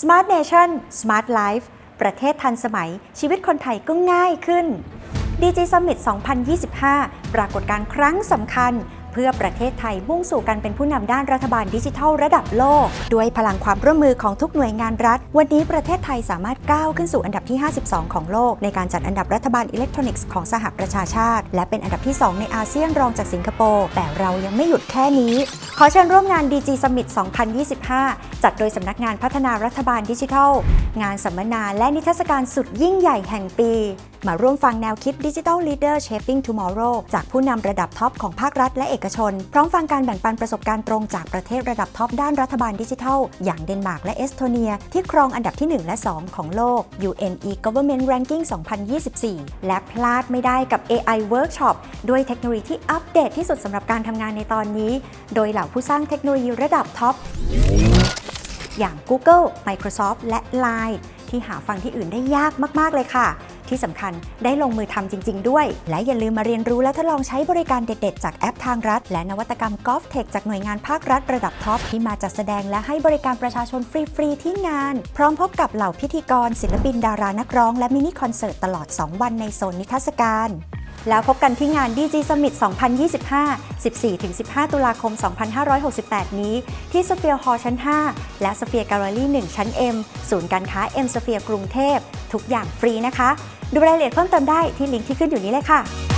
Smart Nation Smart Life ประเทศทันสมัย ชีวิตคนไทยก็ง่ายขึ้น DG Summit 2025 ปรากฏการณ์ครั้งสำคัญ เพื่อประเทศไทยมุ่งสู่การเป็นผู้นำด้านรัฐบาลดิจิทัลระดับโลก ด้วยพลังความร่วมมือของทุกหน่วยงานรัฐ วันนี้ประเทศไทยสามารถก้าวขึ้นสู่อันดับที่ 52 ของโลก ในการจัดอันดับรัฐบาลอิเล็กทรอนิกส์ของสหประชาชาติ และเป็นอันดับที่ 2 ในอาเซียนรองจากสิงคโปร์แต่เรายังไม่หยุดแค่นี้ ขอเชิญร่วมงาน DG Summit 2025 จัดโดยสำนักงานพัฒนารัฐบาลดิจิทัล งานสัมมนาและนิทรรศการสุดยิ่งใหญ่แห่งปี มาร่วมฟังแนวคิด Digital Leader Shaping Tomorrow จากผู้นำระดับท็อปของภาครัฐและเอกชน พร้อมฟังการแบ่งปันประสบการณ์ตรงจากประเทศระดับท็อปด้านรัฐบาลดิจิทัล อย่างเดนมาร์กและเอสโตเนีย ที่ครองอันดับที่ 1 และ 2 ของโลก UN e-Government Ranking 2024 และพลาดไม่ได้กับ AI Workshop ด้วยเทคโนโลยีที่อัปเดตที่สุดสำหรับการทำงานในตอนนี้ โดยเหล่าผู้สร้างเทคโนโลยีระดับท็อป อย่าง Google Microsoft และ Line ที่หาฟังที่อื่นได้ยากมาก ๆ เลยค่ะ ที่สำคัญได้ลงมือทำจริง ๆ ด้วย และอย่าลืมมาเรียนรู้และทดลองใช้บริการเด็ด ๆ จากแอปทางรัฐ และนวัตกรรม GovTech จากหน่วยงานภาครัฐระดับท็อป ที่มาจัดแสดงและให้บริการประชาชนฟรี ๆ ที่งาน พร้อมพบกับเหล่าพิธีกร ศิลปินดารานักร้อง และมินิคอนเสิร์ตตลอด 2 วันในโซนนิทรรศการ แล้วพบกันที่งาน DG Summit 2025 14-15 ตุลาคม 2568 นี้ ที่ s p h e r ฮ Hall ชั้น 5 และ Sphere Gallery 1ชั้น M ศูนย์การค้า M Sphere กรุงเทพ ทุกอย่างฟรีนะคะ ดูรายละเอียดเพิ่มเติมได้ที่ลิงก์ที่ขึ้นอยู่นี้เลยค่ะ